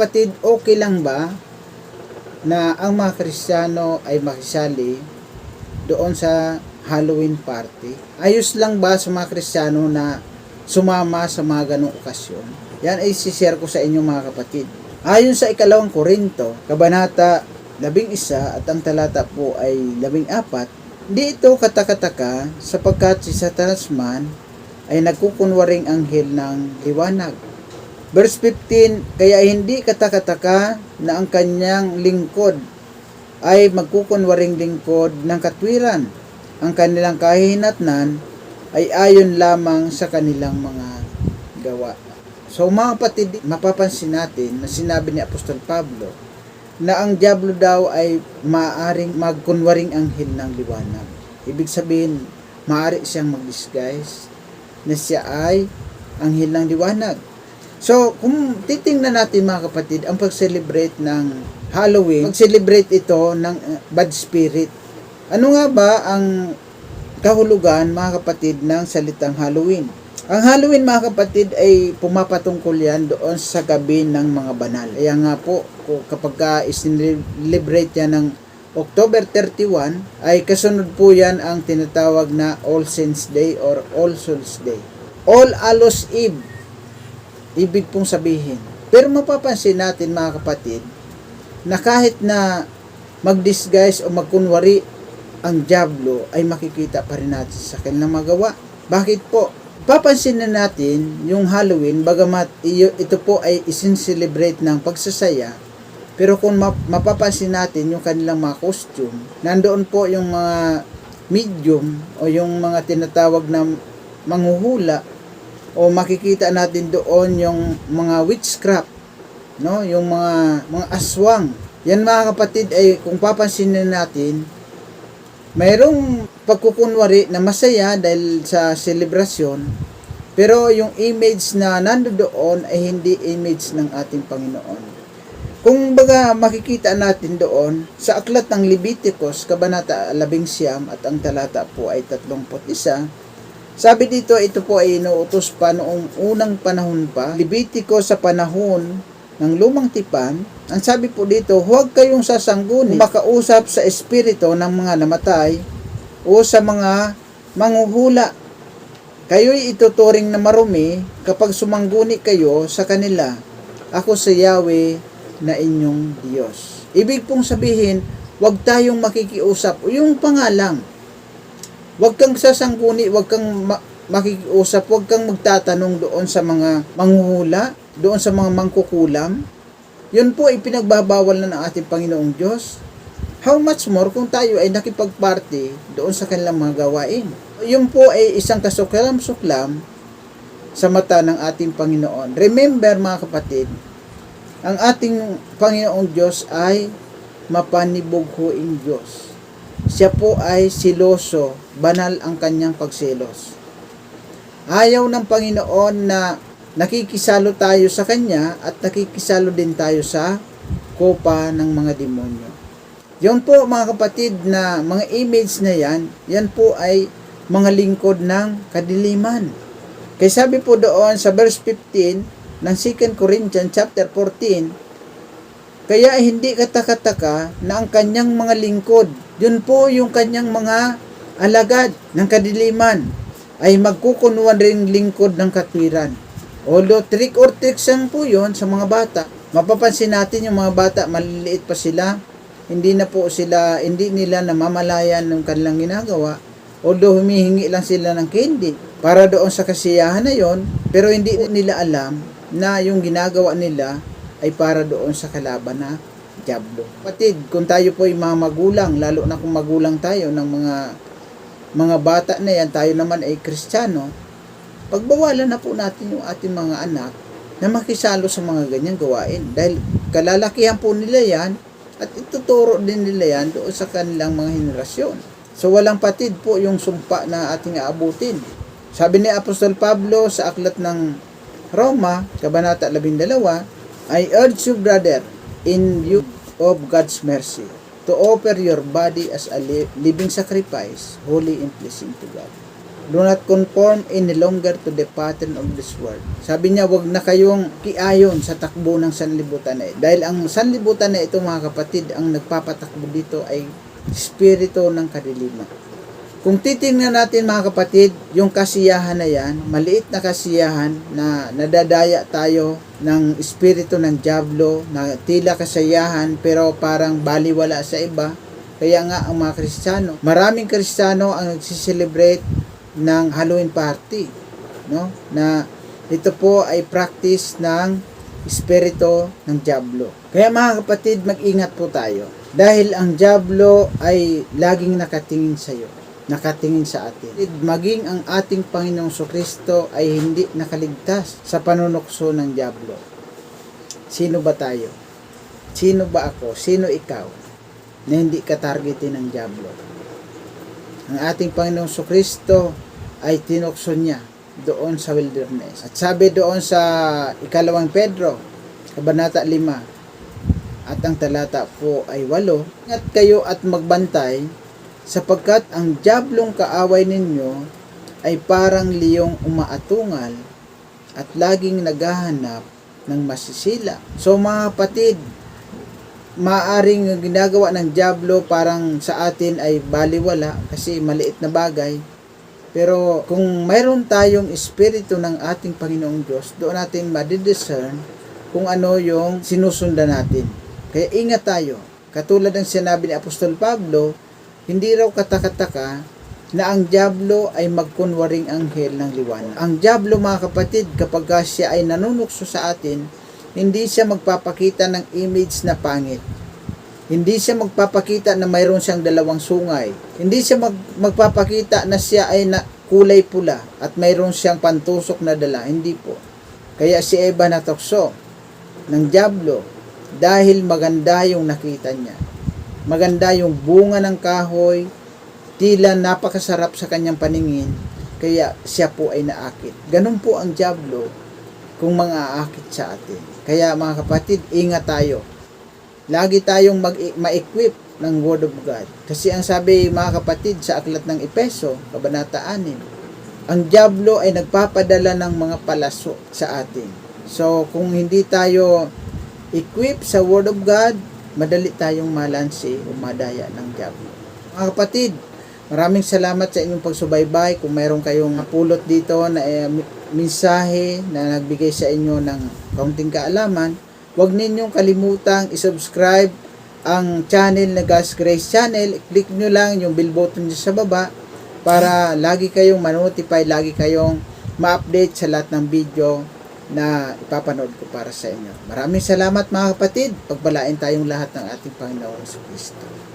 kapatid, okay lang ba na ang mga Kristiyano ay makisali doon sa Halloween party? Ayos lang ba sa mga Kristiyano na sumama sa mga ganong okasyon? Yan ay sishare ko sa inyo mga kapatid. Ayon sa ikalawang Korinto, Kabanata 11 at ang talata po ay 14, di ito katakataka sapagkat si Satanas man ay nagkukunwaring anghel ng liwanag. Verse 15, kaya hindi katakataka na ang kanyang lingkod ay magkukunwaring lingkod ng katwiran. Ang kanilang kahihinatnan ay ayon lamang sa kanilang mga gawa. So mga kapatid, mapapansin natin na sinabi ni Apostol Pablo na ang Diablo daw ay maaring magkunwaring anghel ng liwanag. Ibig sabihin, maaari siyang mag-disguise na siya ay anghel ng liwanag. So, kung titingnan natin mga kapatid, ang pag-celebrate ng Halloween, mag-celebrate ito ng uh, bad spirit. Ano nga ba ang kahulugan mga kapatid ng salitang Halloween? Ang Halloween mga kapatid ay pumapatungkol yan doon sa gabi ng mga banal. Kaya nga po, kapag ka isinelebrate yan ng October 31, ay kasunod po yan ang tinatawag na All Saints Day or All Souls Day. All Hallows Eve, ibig pong sabihin. Pero mapapansin natin mga kapatid, na kahit na mag-disguise o magkunwari ang Diablo ay makikita pa rin natin sa kanilang magawa. Bakit po? Papansin na natin yung Halloween, bagamat ito po ay isin-celebrate ng pagsasaya, pero kung map- mapapansin natin yung kanilang mga costume, nandoon po yung mga medium o yung mga tinatawag na manghuhula o makikita natin doon yung mga witchcraft, no? Yung mga mga aswang. Yan mga kapatid ay kung papansinin natin, mayroong pagkukunwari na masaya dahil sa selebrasyon, pero yung image na nandoon ay hindi image ng ating Panginoon. Kung baga makikita natin doon sa aklat ng Leviticus, Kabanata 11 at ang talata po ay 31, sabi dito, ito po ay inuutos pa noong unang panahon pa, Leviticus sa panahon ng lumang tipan, ang sabi po dito, huwag kayong sasangguni, makausap sa espiritu ng mga namatay o sa mga manghuhula. Kayo'y ituturing na marumi kapag sumangguni kayo sa kanila. Ako sa Yahweh na inyong Diyos. Ibig pong sabihin, huwag tayong makikiusap. Yung pangalang, huwag kang sasangguni, huwag kang ma- makikiusap, huwag kang magtatanong doon sa mga manghuhula, doon sa mga mangkukulam. Yun po ay pinagbabawal na ng ating Panginoong Diyos. How much more kung tayo ay nakipagparty doon sa kanilang mga gawain. Yun po ay isang kasuklam-suklam sa mata ng ating Panginoon. Remember mga kapatid, ang ating Panginoong Diyos ay mapanibughuing Diyos. Siya po ay siloso, banal ang kanyang pagselos. Ayaw ng Panginoon na nakikisalo tayo sa Kanya at nakikisalo din tayo sa kopa ng mga demonyo. Yon po mga kapatid na mga image na yan, yan po ay mga lingkod ng kadiliman. Kaya sabi po doon sa verse 15 ng 2 Corinthians chapter 14, kaya hindi katakataka na ang kanyang mga lingkod, yun po yung kanyang mga alagad ng kadiliman, ay magkukunwan rin lingkod ng katwiran. Although trick or trick lang po yun sa mga bata, mapapansin natin yung mga bata, maliliit pa sila, hindi na po sila, hindi nila namamalayan ng kanilang ginagawa, although humihingi lang sila ng candy para doon sa kasiyahan na yon, pero hindi nila alam na yung ginagawa nila ay para doon sa kalaban na Diablo. Patid, kung tayo po ay mga magulang, lalo na kung magulang tayo ng mga mga bata na yan, tayo naman ay kristyano, pagbawalan na po natin yung ating mga anak na makisalo sa mga ganyang gawain. Dahil kalalakihan po nila yan at ituturo din nila yan doon sa kanilang mga henerasyon. So walang patid po yung sumpa na ating aabutin. Sabi ni Apostol Pablo sa aklat ng Roma, Kabanata 12, I urge you, brother, in view of God's mercy, to offer your body as a li- living sacrifice, holy and pleasing to God. Do not conform any longer to the pattern of this world. Sabi niya, wag na kayong kiayon sa takbo ng sanlibutan na ito. Dahil ang sanlibutan na ito, mga kapatid, ang nagpapatakbo dito ay spirito ng kadiliman. Kung titingnan natin mga kapatid, yung kasiyahan na yan, maliit na kasiyahan na nadadaya tayo ng espiritu ng Diablo na tila kasayahan pero parang baliwala sa iba. Kaya nga ang mga Kristiyano, maraming Kristiyano ang nagsiselebrate ng Halloween party, no? Na ito po ay practice ng espiritu ng Diablo. Kaya mga kapatid, mag-ingat po tayo. Dahil ang Diablo ay laging nakatingin sa iyo nakatingin sa atin. Maging ang ating Panginoong Kristo ay hindi nakaligtas sa panunukso ng Diablo. Sino ba tayo? Sino ba ako? Sino ikaw na hindi ka targetin ng Diablo? Ang ating Panginoong Kristo ay tinukso niya doon sa wilderness. At sabi doon sa ikalawang Pedro, kabanata 5, at ang talata po ay 8, Ingat kayo at magbantay sapagkat ang diablong kaaway ninyo ay parang liyong umaatungal at laging naghahanap ng masisila. So mga kapatid, maaring ginagawa ng diablo parang sa atin ay baliwala kasi maliit na bagay. Pero kung mayroon tayong espiritu ng ating Panginoong Diyos, doon natin madidiscern kung ano yung sinusundan natin. Kaya ingat tayo. Katulad ng sinabi ni Apostol Pablo, hindi raw katakataka na ang Diablo ay magkunwaring anghel ng liwanag. Ang Diablo mga kapatid, kapag siya ay nanunukso sa atin, hindi siya magpapakita ng image na pangit. Hindi siya magpapakita na mayroon siyang dalawang sungay. Hindi siya mag, magpapakita na siya ay na kulay pula at mayroon siyang pantusok na dala. Hindi po. Kaya si Eva natukso ng Diablo dahil maganda yung nakita niya maganda yung bunga ng kahoy, tila napakasarap sa kanyang paningin, kaya siya po ay naakit. Ganun po ang Diablo kung mga aakit sa atin. Kaya mga kapatid, ingat tayo. Lagi tayong mag- ma-equip ng Word of God. Kasi ang sabi mga kapatid sa aklat ng Epeso, Kabanata 6, ang Diablo ay nagpapadala ng mga palaso sa atin. So, kung hindi tayo equip sa Word of God, madali tayong malansi o madaya ng Diablo. Mga kapatid, maraming salamat sa inyong pagsubaybay. Kung mayroon kayong napulot dito na eh, mensahe na nagbigay sa inyo ng kaunting kaalaman, huwag ninyong kalimutang isubscribe ang channel na God's Grace Channel. Click nyo lang yung bell button sa baba para lagi kayong manotify, lagi kayong ma-update sa lahat ng video na ipapanood ko para sa inyo. Maraming salamat mga kapatid. Pagpalain tayong lahat ng ating Panginoon sa Kristo.